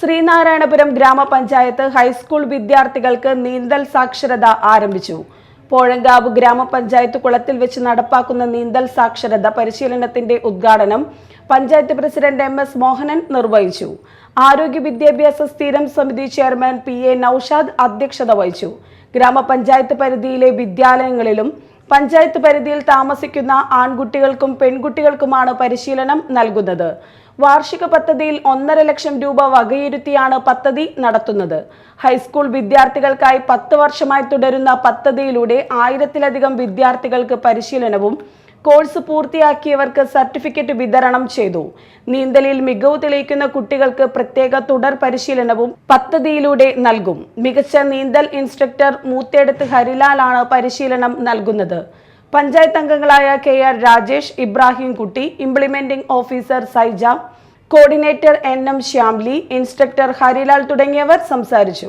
ശ്രീനാരായണപുരം ഗ്രാമപഞ്ചായത്ത് ഹൈസ്കൂൾ വിദ്യാർത്ഥികൾക്ക് നീന്തൽ സാക്ഷരത ആരംഭിച്ചു. പോഴങ്കാവ് ഗ്രാമപഞ്ചായത്ത് കുളത്തിൽ വെച്ച് നടപ്പാക്കുന്ന നീന്തൽ സാക്ഷരത പരിശീലനത്തിന്റെ ഉദ്ഘാടനം panchayat president M S Mohanan നിർവഹിച്ചു. ആരോഗ്യ വിദ്യാഭ്യാസ സ്ഥിരം സമിതി ചെയർമാൻ പി എ നൌഷാദ് അധ്യക്ഷത വഹിച്ചു. ഗ്രാമപഞ്ചായത്ത് പരിധിയിലെ വിദ്യാലയങ്ങളിലും പഞ്ചായത്ത് പരിധിയിൽ താമസിക്കുന്ന ആൺകുട്ടികൾക്കും പെൺകുട്ടികൾക്കുമാണ് പരിശീലനം നൽകുന്നത്. വാർഷിക പദ്ധതിയിൽ ഒന്നര ലക്ഷം രൂപ വകയിരുത്തിയാണ് പദ്ധതി നടത്തുന്നത്. ഹൈസ്കൂൾ വിദ്യാർത്ഥികൾക്കായി പത്ത് വർഷമായി തുടരുന്ന പദ്ധതിയിലൂടെ ആയിരത്തിലധികം വിദ്യാർത്ഥികൾക്ക് പരിശീലനവും കോഴ്സ് പൂർത്തിയാക്കിയവർക്ക് സർട്ടിഫിക്കറ്റ് വിതരണം ചെയ്തു. നീന്തലിൽ മികവ് തെളിയിക്കുന്ന കുട്ടികൾക്ക് പ്രത്യേക തുടർ പരിശീലനവും പദ്ധതിയിലൂടെ നൽകും. മികച്ച നീന്തൽ ഇൻസ്ട്രക്ടർ മൂത്തേടത്ത് ഹരിലാലാണ് പരിശീലനം നൽകുന്നത്. പഞ്ചായത്ത് അംഗങ്ങളായ K R Rajesh Ibrahim Kutty implementing officer Saija coordinator N M Shyamli instructor Harilal തുടങ്ങിയവർ സംസാരിച്ചു.